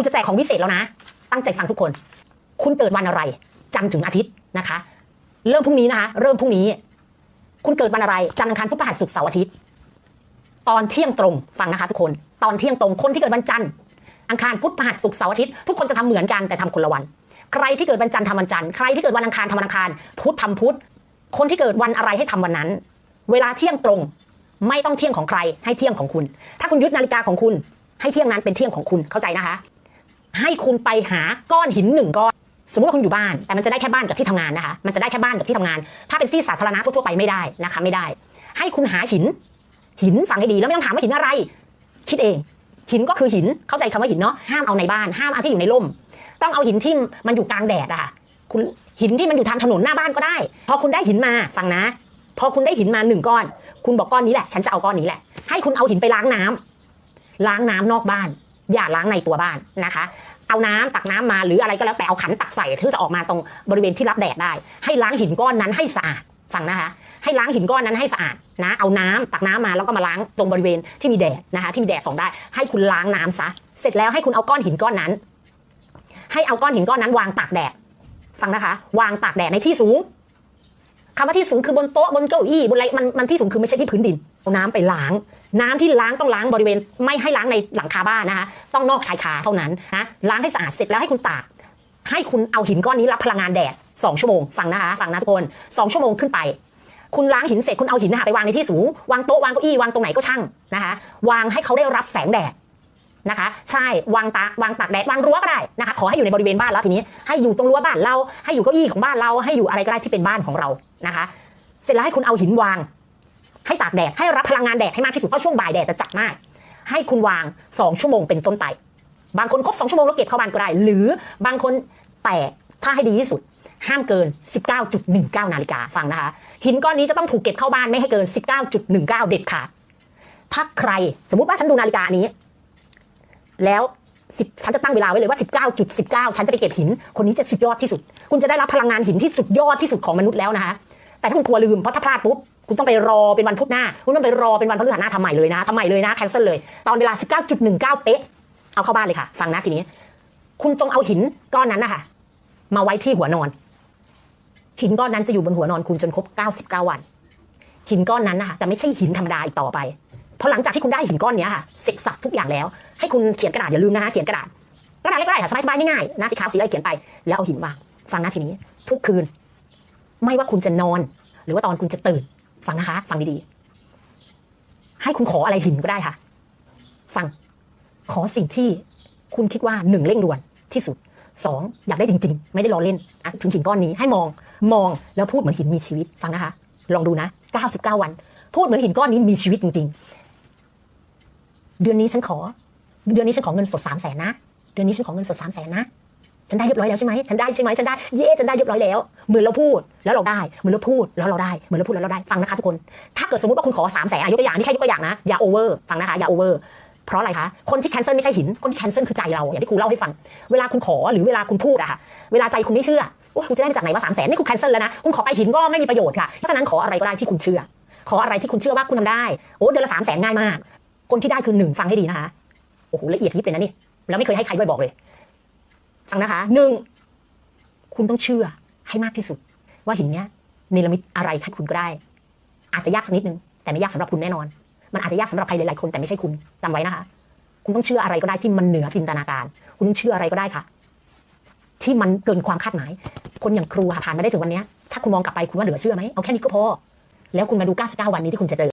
คุณจะแจกของวิเศษแล้วนะ ตั้งใจฟังทุกคน คุณเกิดวันอะไรจันถึงอาทิตย์นะคะ เริ่มพรุ่งนี้นะคะ เริ่มพรุ่งนี้ คุณเกิดวันอะไรจันทร์อังคารพุธพฤหัสศุกร์เสาร์อาทิตย์ตอนเที่ยงตรงฟังนะคะ ทุกคน ตอนเที่ยงตรงคนที่เกิดวันจันทร์อังคารพุธพฤหัสศุกร์เสาร์อาทิตย์ทุกคนจะทำเหมือนกันแต่ทำคนละวัน ใครที่เกิดวันจันทร์ทำวันจันทร์ใครที่เกิดวันอังคารทำวันอังคารพุธทำพุธคนที่เกิดวันอะไรให้ทำวันนั้น เวลาเที่ยงตรง ไม่ต้องเที่ยงของใครให้เที่ยงของคุณ ถ้าคุณยึดนาฬิกาของคุณ ให้เที่ยงนั้นเป็นเที่ยงของคุณเข้าใจนะคะ ให้คุณไปหาก้อนหินหนึ่งก้อนสมมติว่าคุณอยู่บ้าน แต่มันจะได้แค่บ้านกับที่ทำงานนะคะ มันจะได้แค่บ้านกับที่ทำงาน ถ้าเป็นที่สาธารณะทั่วๆไปไม่ได้นะคะไม่ได้ ให้คุณหาหิน หินฟังให้ดีแล้วไม่ต้องถามว่าหินอะไร คิดเอง หินก็คือหินเข้าใจคำว่าหินเนาะห้ามเอาในบ้าน ห้ามเอาที่อยู่ในร่ม ต้องเอาหินที่มันอยู่กลางแดดอะค่ะคุณหินที่มันอยู่ทางถนนหน้าบ้านก็ได้ พอคุณได้หินมาฟังนะ พอคุณได้หินมาหนึ่งก้อน คุณบอกก้อนนี้แหละ ฉันจะเอาก้อนนี้แหละ ให้คุณเอาหินไปล้างน้ำล้างน้ำนอกบ้าน อย่าล้างในตัวบ้านนะคะ เอาน้ำตักน้ำมาหรืออะไรก็แล้วแต่เอาขันตักใส่ที่จะออกมาตรงบริเวณที่รับแดดได้ ให้ล้างหินก้อนนั้นให้สะอาดฟังนะคะ ให้ล้างหินก้อนนั้นให้สะอาดนะเอาน้ำตักน้ำมาแล้วก็มาล้างตรงบริเวณที่มีแดดนะคะ ที่มีแดดส่องได้ ให้คุณล้างน้ำซะเสร็จแล้วให้คุณเอาก้อนหินก้อนนั้น ให้เอาก้อนหินก้อนนั้นวางตากแดดฟังนะคะ วางตากแดดในที่สูงคำว่าที่สูงคือบนโต๊ะบนเก้าอี้บนอะไรมันมันที่สูงคือไม่ใช่ที่พื้นดินเอาน้ำไปล้าง น้ำที่ล้างต้องล้างบริเวณ ไม่ให้ล้างในหลังคาบ้านนะคะต้องนอกชายคาเท่านั้นนะล้างให้สะอาดเสร็จแล้วให้คุณตากให้คุณเอาหินก้อนนี้รับพลังงานแดดสองชั่วโมงฟังนะคะฟังนะทุกคนสองชั่วโมงขึ้นไป คุณล้างหินเสร็จคุณเอาหินนะคะไปวางในที่สูงวางโต๊ะวางเก้าอี้วางตรงไหนก็ช่างนะคะวางให้เขาได้รับแสงแดดนะคะใช่วางตาวางตากแดดวางรั้วก็ได้นะคะขอให้อยู่ในบริเวณบ้านแล้วทีนี้ให้อยู่ตรงรั้วบ้านเราให้อยู่เก้าอี้ของบ้านเราให้อยู่อะไรก็ได้ที่เป็นบ้านของเรานะคะ เสร็จแล้วให้คุณเอาหินวาง ให้ตากแดดให้รับพลังงานแดดให้มากที่สุดเพราะช่วงบ่ายแดดจะจัดมาก ให้คุณวาง 2 ชั่วโมงเป็นต้นไป บางคนครบ 2 ชั่วโมงแล้วเก็บเข้าบ้านก็ได้ หรือบางคนแต่ถ้าให้ดีที่สุด ห้ามเกิน 19.19 นาฬิกาฟังนะคะ หินก้อนนี้จะต้องถูกเก็บเข้าบ้านไม่ให้เกิน 19.19 เด็ดขาดถ้าใครสมมุติว่าฉันดูนาฬิกานนี้ แล้ว10ฉันจะตั้งเวลาไว้เลยว่า 19.19 ฉันจะไปเก็บหิน คนนี้จะสุดยอดที่สุด คุณจะได้รับพลังงานหินที่สุดยอดที่สุดของมนุษย์แล้วนะคะ แต่ถ้าคุณกลัวลืมเพราะถ้าพลาดปุ๊บคุณต้องไปรอเป็นวันพุธหน้า คุณต้องไปรอเป็นวันพฤหัสหน้าทำใหม่เลยนะทำใหม่เลยนะแคนเซิลเลย ตอนเวลา 19.19 เป๊ะ เอาเข้าบ้านเลยค่ะ ฟังนะทีนี้ คุณจงเอาหินก้อนนั้นนะคะมาไว้ที่หัวนอน หินก้อนนั้นจะอยู่บนหัวนอนคุณจนครบ 99 วัน หินก้อนนั้นนะคะแต่ไม่ใช่หินธรรมดาอีกต่อไป เพราะหลังจากที่คุณได้หินก้อนนี้ค่ะ เสร็จสับทุกอย่างแล้ว ให้คุณเขียนกระดาษอย่าลืมนะคะเขียนกระดาษกระดาษเล็กก็ได้ค่ะสบายๆง่ายๆนะสีขาวสีอะไรเขียนไป แล้วเอาหินวางฟังนะทีนี้ ทุกคืน ไม่ว่าคุณจะนอน หรือว่าตอนคุณจะตื่นฟังนะคะ ฟังดีๆ ให้คุณขออะไรหินก็ได้ค่ะ ฟัง ขอสิ่งที่คุณคิดว่าหนึ่งเร่งด่วนที่สุดสองอยากได้จริง ๆ ไม่ได้ล้อเล่นอะถึงหินก้อนนี้ให้มองมองแล้วพูดเหมือนหินมีชีวิตฟังนะคะ ลองดูนะ 99 วัน พูดเหมือนหินก้อนนี้มีชีวิตจริง ๆ เดือนนี้ฉันขอ เดือนนี้ฉันขอเงินสดสามแสนนะ เดือนนี้ฉันขอเงินสดสามแสนนะ ฉันได้เรียบร้อยแล้วใช่ไหมฉันได้ใช่ไหมฉันได้เย่ฉันได้เรียบร้อยแล้วเหมือนเราพูดแล้วเราได้เหมือนเราพูดแล้วเราได้เหมือนเราพูดแล้วเราได้ฟังนะคะทุกคน ถ้าเกิดสมมติว่าคุณขอสามแสนยกตัวอย่างนี่แค่ยกตัวอย่างนะอย่าโอเวอร์ฟังนะคะอย่าโอเวอร์เพราะอะไรคะ คนที่แคนเซิลไม่ใช่หิน คนที่แคนเซิลคือใจเรา อย่างที่ครูเล่าให้ฟัง เวลาคุณขอหรือเวลาคุณพูดอะค่ะ เวลาใจคุณไม่เชื่อโอ้คุณจะได้มาจากไหนว่าสามแสนนี่คุณแคนเซิลแล้วนะ คุณขอไปหินก็ไม่มีประโยชน์ค่ะ เพราะฉะนั้นขออะไรก็ได้ที่คุณเชื่อ ขออะไรที่คุณเชื่อว่าคุณทำได้ โอ้เดือนละสามแสนง่ายมาก คนที่ได้คือหนึ่งฟังให้ดีนะคะ โอ้โหละเอียดยิบเลยนะนี่ แล้วไม่เคยให้ใครด้วยบอกเลย ฟังนะคะหนึ่งคุณต้องเชื่อให้มากที่สุด ว่าหินเนี้ยเนรมิตอะไรให้คุณก็ได้ อาจจะยากสักนิดนึง แต่ไม่ยากสำหรับคุณแน่นอน มันอาจจะยากสำหรับใครหลายๆคนแต่ไม่ใช่คุณจำไว้นะคะ คุณต้องเชื่ออะไรก็ได้ที่มันเหนือจินตนาการ คุณต้องเชื่ออะไรก็ได้ค่ะ ที่มันเกินความคาดหมาย คนอย่างครูผ่านมาได้ถึงวันนี้ถ้าคุณมองกลับไปคุณว่าเหลือเชื่อไหมเอาแค่นี้ก็พอ แล้วคุณมาดู 99 วันนี้ที่คุณจะเจอ